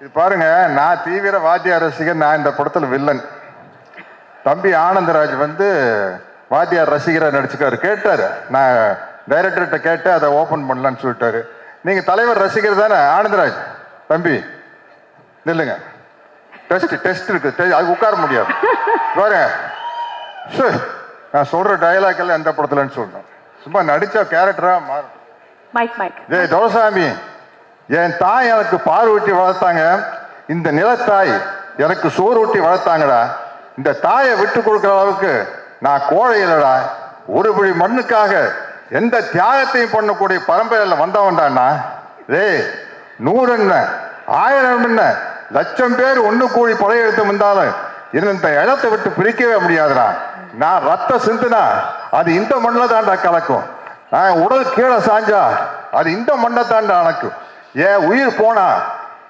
இது பாருங்க நான் தீவிர வாத்தியார் ரசிகர் நான் இந்த படத்துல வில்லன். தம்பி ஆனந்தராஜ் வந்து வாத்தியார் ரசிகரா நடிச்சுக்காரு. கேட்டாரு. நான் டைரக்டர்கிட்ட கேட்டு அதை ஓபன் பண்ணலான்னு சொல்லிட்டாரு. நீங்க தலைவர் ரசிகர் தானே ஆனந்தராஜ்? தம்பி நில்லுங்க. டெஸ்ட் டெஸ்ட் இருக்கு. அது உட்கார முடியாது. பாருங்க. ஷு, நான் சொல்ற டயலாக் எல்லாம் எந்த படத்துலன்னு சொல்லணும். சும்மா நடிச்ச கேரக்டரா மாறும் மைக் மைக் என் தாய் எனக்கு பார் ஊட்டி வளர்த்தாங்க. இந்த நிலத்தாய் எனக்கு சோறு ஊட்டி வளர்த்தாங்கடா. இந்த தாயை விட்டு கொடுக்குற அளவுக்கு நான் கோழை இல்லடா. ஒரு பிடி மண்ணுக்காக எந்த தியாகத்தையும் பண்ணக்கூடிய பரம்பரையில் வந்தவன்டாண்ணா. டேய் நூறு என்ன ஆயிரம் என்ன லட்சம் பேர் ஒன்று கூடி படையெடுத்து வந்தாலும் இந்த இடத்தை விட்டு பிரிக்கவே முடியாதுடா. நான் ரத்த சிந்துனா அது இந்த மண்ணில் தாண்டா கலக்கும். நான் உடல் கீழே சாஞ்சா அது இந்த மண்ணை தாண்டா அணக்கும் ஏன் உயிர் போனா?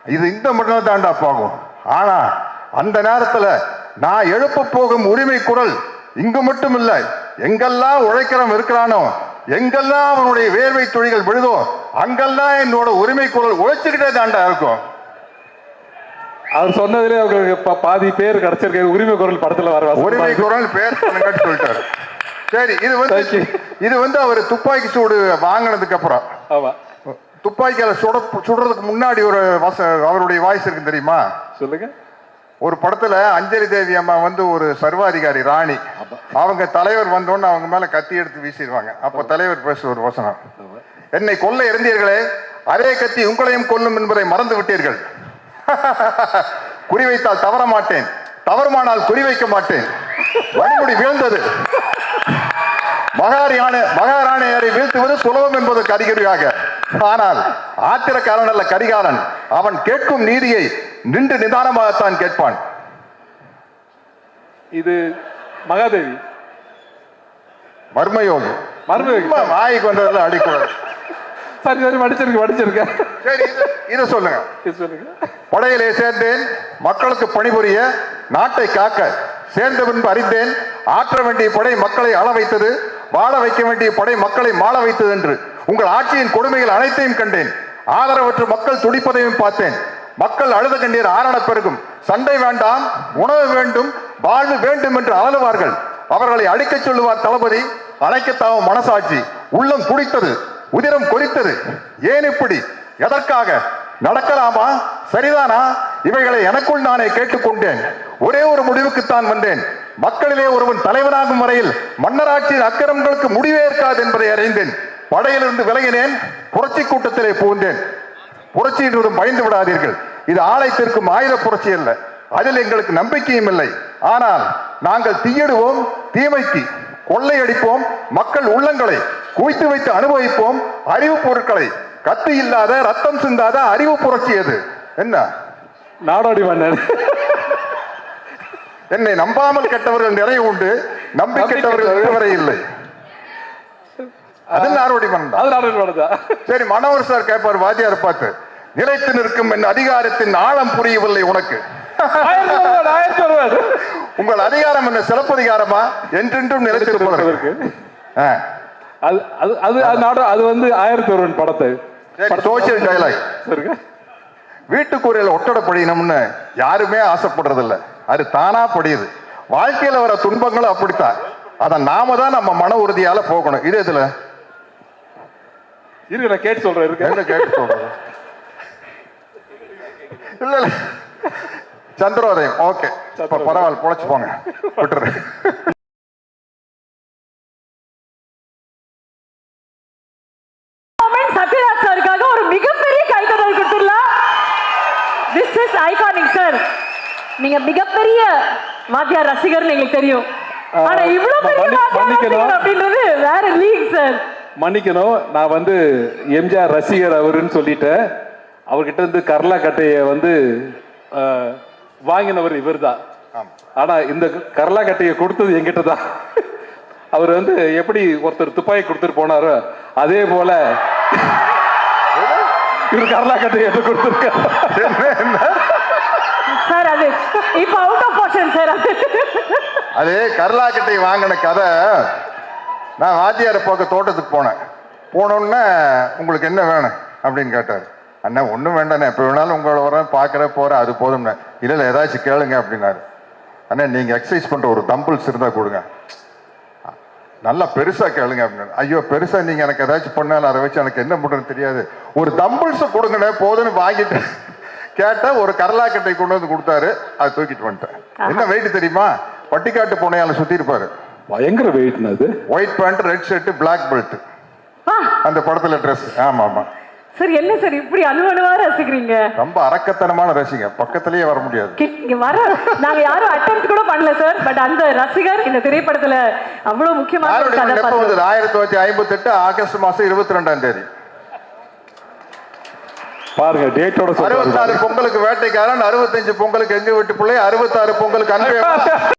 இது இந்த மண்ணில் தாண்டா போகும். ஆனா அந்த நேரத்துல நான் எழுப்ப போகும் உரிமை குரல் இங்கு மட்டும் இல்ல எங்கெல்லாம் உழைக்கிறவன் இருக்கிறானோ எங்கெல்லாம் அவனுடைய வேர்வை துளிகள் விழுதோ அங்கெல்லாம் என்னோட உரிமை குரல் உழைச்சுக்கிட்டே தாண்டா இருக்கும். அவர் சொன்னதுல அவங்களுக்கு பா- பாதி பேர் கிடைச்சிருக்கு உரிமை குரல் படத்துல வர உரிமை. குரல் பேர் சொல்லிட்டாரு. சரி இது வந்து. இது வந்து அவர் துப்பாக்கி சூடு வாங்கினதுக்கு அப்புறம். ஆமா. துப்பாக்கியால சுட சுடுறதுக்கு முன்னாடி ஒரு வச அவருடைய வாய்ஸ் இருக்கு தெரியுமா? சொல்லுங்க. ஒரு படத்துல அஞ்சலி தேவி அம்மா வந்து ஒரு சர்வாதிகாரி ராணி. அவங்க தலைவர் வந்தோன்னு அவங்க மேல கத்தி எடுத்து வீசிடுவாங்க. அப்போ தலைவர் பேசுற ஒரு வசனம். என்னை கொல்ல இருந்தீர்களே அதே கத்தி உங்களையும் கொல்லும் என்பதை மறந்து விட்டீர்கள். குறிவைத்தால் தவற மாட்டேன். தவறுமானால் குறிவைக்க மாட்டேன். வழிமுடி வீழ்ந்தது. மகாராணி மகாராணியரை வீழ்த்துவது சுலபம் என்பதற்கு அறிகுறியாக. ஆனால் ஆத்திரக்காரன் அல்ல கரிகாலன். அவன் கேட்கும் நீதியை நின்று நிதானமாகத்தான் கேட்பான். இது மகாதேவி. மர்மயோகி. மர்மயோகி. வாய்க்கு வந்ததெல்லாம் அடிக்கூடாது சரி சரி படிச்சிருக்க படிச்சிருக்கேன் சரி இது- சொல்லுங்க. சொல்லுங்க. படையிலே சேர்ந்தேன் மக்களுக்கு பணிபுரிய நாட்டை காக்க சேர்ந்த பின்பு அறிந்தேன் ஆற்ற வேண்டிய படை மக்களை ஆள வைத்தது வாழ வைக்க வேண்டிய படை மக்களை மாள வைத்தது என்று. உங்கள் ஆட்சியின் கொடுமைகள் அனைத்தையும் கண்டேன். ஆதரவற்று மக்கள் துடிப்பதையும் பார்த்தேன். மக்கள் அழுத கண்ணீர் ஆரண பெருகும் சண்டை வேண்டாம் உணவு வேண்டும் வாழ்வு வேண்டும் என்று அலறுவார்கள். அவர்களை அழிக்கச் சொல்லுவார் தளபதி அணைக்கத்தாவும் மனசாட்சி உள்ளம் குடித்தது உதிரம் கொதித்தது ஏன் இப்படி எதற்காக நடக்கலாமா சரிதானா இவைகளை எனக்குள் நானே கேட்டுக்கொண்டேன் ஒரே ஒரு முடிவுக்குத்தான் வந்தேன். மக்களிலே ஒருவன் தலைவனாகும் வரையில் மன்னராட்சியின் அக்கிரமங்களுக்கு முடிவே இருக்காது என்பதை அறிந்தேன். படையிலிருந்து விலகினேன் புரட்சி கூட்டத்திலே புகுந்தேன். புரட்சி என்றும் பயந்து விடாதீர்கள். இது ஆலயத்திற்கும் ஆயுத புரட்சி அல்ல. அதில் எங்களுக்கு நம்பிக்கையும் இல்லை. ஆனால் நாங்கள் தீயிடுவோம் தீமைக்கு கொள்ளையடிப்போம் மக்கள் உள்ளங்களை குவித்து வைத்து அனுபவிப்போம். அறிவு பொருட்களை கத்து இல்லாத ரத்தம் சிந்தாத அறிவு புரட்சி அது. என்ன? நாடோடி என்னை நம்பாமல் கெட்டவர்கள் நிறைய உண்டு. நம்பி கெட்டவர்கள் இல்லை. அது நாரோடி மன்னன் அது மன்னன் தான் சரி மனோகர் சார் கேட்பார் வாத்தியார் பார்த்து நிலைத்து நிற்கும் என் அதிகாரத்தின் ஆழம் புரியவில்லை உனக்கு. உங்கள் அதிகாரம் என்ன சிறப்பதிகாரமா என்றென்றும் நிலைத்திருப்பதற்கு. அது அது அது அது வந்து ஆயிரத்தி ஒருவன் படத்தை. சோசியல் சரிங்க வீட்டுக்குறையில ஒட்டடை படியணும்னு யாருமே ஆசைப்படுறது இல்ல அது தானா படியுது. வாழ்க்கையில வர துன்பங்களும் அப்படித்தான். அதை நாம தான் நம்ம மன உறுதியால போகணும். இது இதுல இருக்கு நான் கேட்டு சொல்றேன் இருக்கு என்ன கேட்டு சொல்றது? இல்ல இல்ல. சந்திரோதயம். ஓகே இப்ப பரவாயில்ல பொழைச்சு போங்க. விட்டுரு சத்யராஜ் சாருக்காக ஒரு மிகப்பெரிய கைதட்டல் கொடுத்துடலாம். திஸ் இஸ் ஐகானிக் சார் நீங்க மிகப்பெரிய வாத்தியார் ரசிகர்னு எங்களுக்கு தெரியும். ஆனா இவ்வளவு பெரிய வாத்தியார். ரசிகர் அப்படின்றது வேற லீக் சார் மன்னிக்கணும். நான் வந்து எம்ஜிஆர் ரசிகர் அவருன்னு சொல்லிட்டேன். அவர்கிட்ட இருந்து கர்லா கட்டையை வந்து வாங்கினவர் இவர்தான். ஆனா இந்த கர்லா கட்டையை கொடுத்தது என்கிட்ட தான் அவர் வந்து எப்படி ஒருத்தர் துப்பாக்கி கொடுத்துட்டு போனாரோ அதே போல இவர் கர்லா கட்டையை எடுத்து கொடுத்துருக்காரு. சார் அது இப்ப அவுட் ஆஃப் சார் அது. அது கர்லாக்கட்டை வாங்கின கதை. நான் வாத்தியாரை பார்க்க தோட்டத்துக்கு போனேன். போனோன்னே உங்களுக்கு என்ன வேணும்? அப்படின்னு கேட்டார். அண்ணா ஒன்றும் வேண்டாண்ணே. எப்போ வேணாலும் உங்களை வரேன் பார்க்குற போகிறேன் அது போதும்ண்ணே. இல்லை இல்லை ஏதாச்சும் கேளுங்க அப்படின்னாரு. அண்ணா நீங்கள் எக்ஸசைஸ் பண்ணுற ஒரு தம்பிள்ஸ் இருந்தால் கொடுங்க. நல்லா பெருசாக கேளுங்க அப்படின்னு ஐயோ பெருசாக நீங்கள் எனக்கு ஏதாச்சும் பண்ணாலும் அதை வச்சு எனக்கு என்ன பண்ணுறதுன்னு தெரியாது. ஒரு தம்பிள்ஸை கொடுங்கண்ணே போதுன்னு வாங்கிட்டு கேட்டால் ஒரு கரலாக்கட்டை கொண்டு வந்து கொடுத்தாரு. அதை தூக்கிட்டு வந்துட்டேன். என்ன வெயிட் தெரியுமா? பட்டிக்காட்டு பூனையால சுற்றி இருப்பாரு பயங்கர வெயிட்னா அது white pant red shirt Black belt அந்த படத்துல ட்ரெஸ் ஆமா ஆமா. சார் என்ன சார் இப்படி அணுவணுவா ரசிக்கிறீங்க? ரொம்ப அரக்கத்தனமான ரசிகன். பக்கத்திலேயே வர முடியாது. இங்க வர நாங்க யாரும் அட்டம் கூட பண்ணல சார். பட் அந்த ரசிகர் இந்த திரைப்படத்துல அவ்வளவு முக்கியமான ஆயிரத்தி தொள்ளாயிரத்தி ஐம்பத்தி எட்டு ஆகஸ்ட் மாசம் இருபத்தி ரெண்டாம் தேதி. பாருங்க டேட்டோட அறுபத்தாறு பொங்கலுக்கு வேட்டைக்காரன் அறுபத்தஞ்சு பொங்கலுக்கு எங்க வீட்டு பிள்ளை அறுபத்தாறு பொங்கலுக்கு அன்பே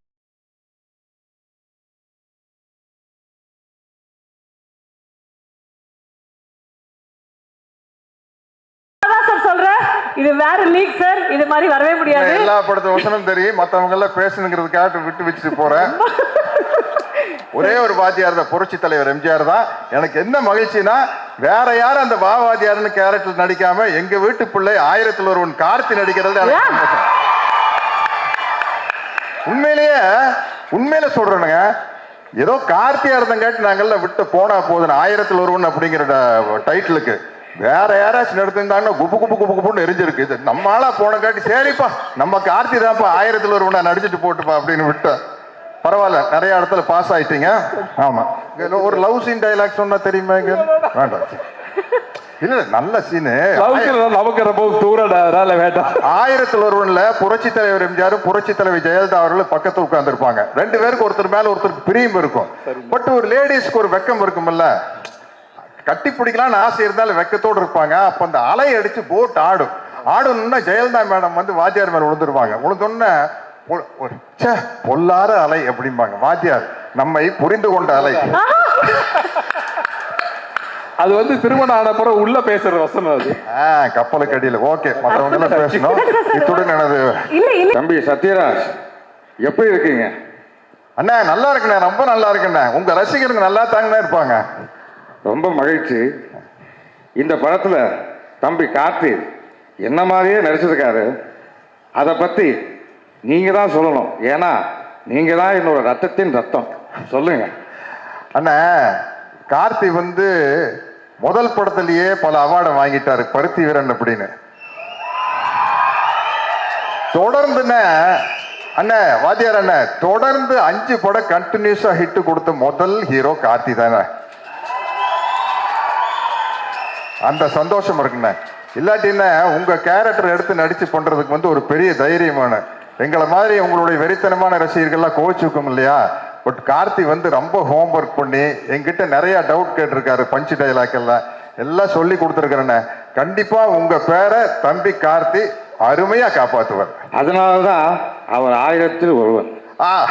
இது வேற லீக் சார் இது மாதிரி வரவே முடியாது. எல்லா படத்து வசனம் தெரியும். மத்தவங்க எல்லாம் பேசணுங்கிறதுக்காக விட்டு வச்சுட்டு போறேன். ஒரே ஒரு வாத்தியார் தான் புரட்சி தலைவர் எம்ஜிஆர் தான். எனக்கு என்ன மகிழ்ச்சினா வேற யாரும் அந்த வா வாத்தியார்னு கேரக்டர் நடிக்காம எங்க வீட்டு பிள்ளை ஆயிரத்தில் ஒருவன் கார்த்தி நடிக்கிறது. உண்மையிலேயே உண்மையில சொல்றேனுங்க ஏதோ கார்த்தியா இருந்தங்காட்டி நாங்கெல்லாம் விட்டு போனா போதும் ஆயிரத்தில் ஒருவன் அப்படிங்கிற டைட்டிலுக்கு வேற யாராச்சும் நடத்திருந்தாங்கன்னா குப்பு குப்பு குப்பு குப்புன்னு எரிஞ்சிருக்கு. இது நம்ம ஆளா போனங்காட்டி சரிப்பா நம்ம கார்த்தி தான்ப்பா ஆயிரத்தில் ஒருவனை நடிச்சிட்டு போட்டுப்பா அப்படின்னு விட்டேன் பரவாயில்ல நிறைய இடத்துல பாஸ் ஆயிட்டீங்க. ஆமா. ஒரு லவ் சீன் டைலாக் சொன்னா தெரியுமா இங்க? வேண்டாம். இல்ல நல்ல சீனு நமக்கு ரொம்ப அதனால வேண்டாம். ஆயிரத்தில் ஒருவன்ல புரட்சி தலைவர் எம்ஜிஆர் புரட்சி தலைவர் ஜெயலலிதா அவர்கள் பக்கத்துல உட்கார்ந்துருப்பாங்க. ரெண்டு பேருக்கு ஒருத்தர் மேல ஒருத்தருக்கு பிரியம் இருக்கும். பட் ஒரு லேடிஸ்க்கு ஒரு வெக்கம் இருக்கும்ல. கட்டி பிடிக்கலாம்னு ஆசை இருந்தாலும் வெக்கத்தோடு இருப்பாங்க. அப்ப அந்த அலை அடிச்சு போட் ஆடும். ஆடணும்னா ஜெயலலிதா மேடம் வந்து வாத்தியார் மேல விழுந்துருவாங்க. விழுந்தோன்னே பொ- ஒரு, ச்சே பொல்லாத அலை அப்படிம்பாங்க. வாத்தியார் நம்மை புரிந்து கொண்ட அலை. அது வந்து திருமணம் ஆன பிறகு உள்ள பேசுற வசனம் அது. ஆ, கப்பலுக்கு அடியில். ஓகே மற்றவங்க பேசணும். இத்துடன் எனது இல்ல இல்ல. தம்பி சத்யராஜ் எப்படி இருக்கீங்க? அண்ணா நல்லா இருக்குண்ணே ரொம்ப நல்லா இருக்குண்ணே. உங்க ரசிகருங்க நல்லா தாங்கண்ணே இருப்பாங்க. ரொம்ப மகிழ்ச்சி. இந்த படத்தில் தம்பி கார்த்தி என்ன மாதிரியே நடிச்சிருக்காரு அதை பற்றி நீங்கள் தான் சொல்லணும். ஏன்னா நீங்கள் தான் என்னோட ரத்தத்தின் ரத்தம். சொல்லுங்க. அண்ணா கார்த்தி வந்து முதல் படத்துலேயே பல அவார்டை வாங்கிட்டாரு பருத்தி வீரன் அப்படின்னு. தொடர்ந்துண்ணே அண்ணே வாத்தியார் அண்ணே தொடர்ந்து அஞ்சு படம் கண்டினியூஸாக ஹிட்டு கொடுத்த முதல் ஹீரோ கார்த்தி தானே. அந்த சந்தோஷம் இருக்குண்ணே. இல்லாட்டின்னா உங்க கேரக்டர் எடுத்து நடிச்சு பண்றதுக்கு வந்து ஒரு பெரிய தைரியமான எங்களை மாதிரி உங்களுடைய வெறித்தனமான ரசிகர்கள்லாம் கோச்சுக்கும் இல்லையா? பட் கார்த்தி வந்து ரொம்ப ஹோம்ஒர்க் பண்ணி என்கிட்ட நிறைய டவுட் கேட்டிருக்காரு பஞ்சு டைலாக் எல்லாம். எல்லாம் சொல்லி கொடுத்துருக்கிறேண்ணே. கண்டிப்பா உங்க பேரை தம்பி கார்த்தி அருமையா காப்பாத்துவார். அதனால தான் அவர் ஆயிரத்தில் ஒருவன் ஆ.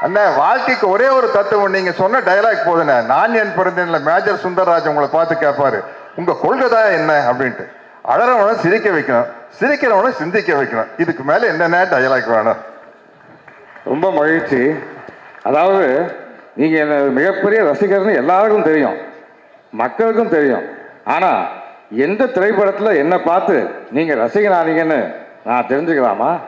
அண்ணா வாழ்க்கைக்கு ஒரே ஒரு தத்துவம் நீங்க சொன்ன டயலாக் போதுண்ணே. நான் என் பிறந்தேன்ல மேஜர் சுந்தரராஜ் உங்களை பார்த்து கேட்பாரு உங்க கொள்கை தான் என்ன அப்படின்ட்டு. அழறவனை சிரிக்க வைக்கணும் சிரிக்கிறவனை சிந்திக்க வைக்கணும். இதுக்கு மேல என்னென்ன டயலாக் வேணும்? ரொம்ப மகிழ்ச்சி. அதாவது நீங்க என்ன மிகப்பெரிய ரசிகர்னு எல்லாருக்கும் தெரியும். மக்களுக்கும் தெரியும். ஆனா எந்த திரைப்படத்துல என்ன பார்த்து நீங்க ரசிகனானீங்கன்னு நான் தெரிஞ்சுக்கலாமா?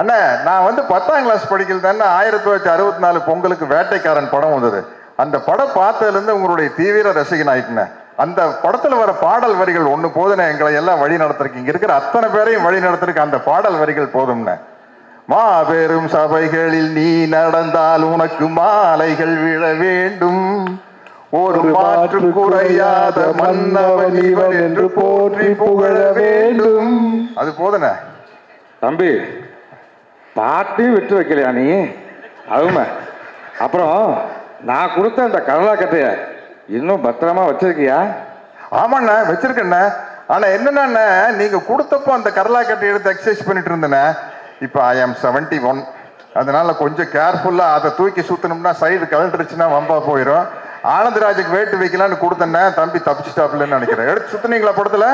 அண்ணா நான் வந்து பத்தாம் கிளாஸ் படிக்கல தானே ஆயிரத்தி தொள்ளாயிரத்தி அறுபத்தி நாலு பொங்கலுக்கு வேட்டைக்காரன் படம் வந்தது. அந்த படம் பார்த்ததுல இருந்து உங்களுடைய தீவிர ரசிகன் ஆயிட்டுனேன் அந்த படத்துல வர பாடல் வரிகள் ஒண்ணு போதுனே எங்களை எல்லாம் வழி நடத்துறதுக்கு. இங்க இருக்கிற அத்தனை பேரையும் வழி நடத்துறதுக்கு அந்த பாடல் வரிகள் போதும்னே மாபெரும் சபைகளில் நீ நடந்தால் உனக்கு மாலைகள் விழ வேண்டும். ஒரு மாற்று குறையாத மன்னவன் இவன் என்று போற்றி புகழ வேண்டும். அது போதுனே தம்பி பாட்டையும் விட்டு வைக்கலையா நீ? அருமை. அப்புறம் நான் கொடுத்த அந்த கடலாக்கட்டைய இன்னும் பத்திரமா வச்சிருக்கியா? ஆமாண்ணா வச்சிருக்கேண்ணே. ஆனால் என்னென்னா நீங்க கொடுத்தப்போ அந்த கரலாக்கட்டை எடுத்து எக்ஸசைஸ் பண்ணிட்டு இருந்தேண்ணே. இப்போ ஐ ஆம் செவன்டி ஒன் அதனால கொஞ்சம் கேர்ஃபுல்லாக அதை தூக்கி சுத்தணும்னா சைடு கழண்டுருச்சுன்னா வம்பா போயிடும் ஆனந்தராஜுக்கு வேட்டு வைக்கலான்னு கொடுத்தேன்னே தம்பி தப்பிச்சிட்டாப்லன்னு நினைக்கிறேன். எடுத்து சுத்துனீங்களா படத்துல?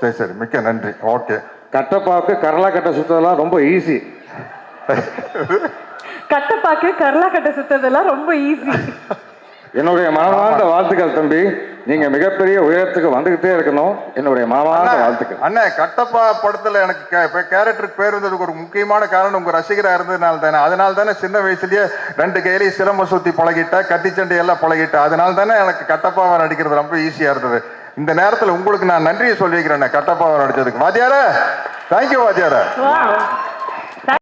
சரி சரி. மிக்க நன்றி. ஓகே கட்டப்பாவுக்கு கடலாக்கட்டை சுத்ததெல்லாம் ரொம்ப ஈஸி கட்டப்பாக்கு கரலா கட்ட சுத்ததெல்லாம் ரொம்ப ஈஸி என்னுடைய மனமார்ந்த வாழ்த்துக்கள் தம்பி. நீங்க மிகப்பெரிய உயரத்துக்கு வந்துகிட்டே இருக்கணும். என்னுடைய மனமார்ந்த வாழ்த்துக்கள். அண்ணா கட்டப்பா படத்துல எனக்கு கே- கேரக்டருக்கு பேர் இருந்ததுக்கு ஒரு முக்கியமான காரணம் உங்க ரசிகரா இருந்ததுனால தானே. அதனால தானே சின்ன வயசுலயே ரெண்டு கையிலையும் சிலம்ப சுத்தி பழகிட்ட கத்திச்சண்டை எல்லாம் பழகிட்ட. அதனால தானே எனக்கு கட்டப்பாவை நடிக்கிறது ரொம்ப ஈஸியா இருந்தது. இந்த நேரத்துல உங்களுக்கு நான் நன்றியை சொல்லிக்கிறேன் கட்டப்பாவை நடிச்சதுக்கு. வாத்தியார தேங்க்யூ வாத்தியார.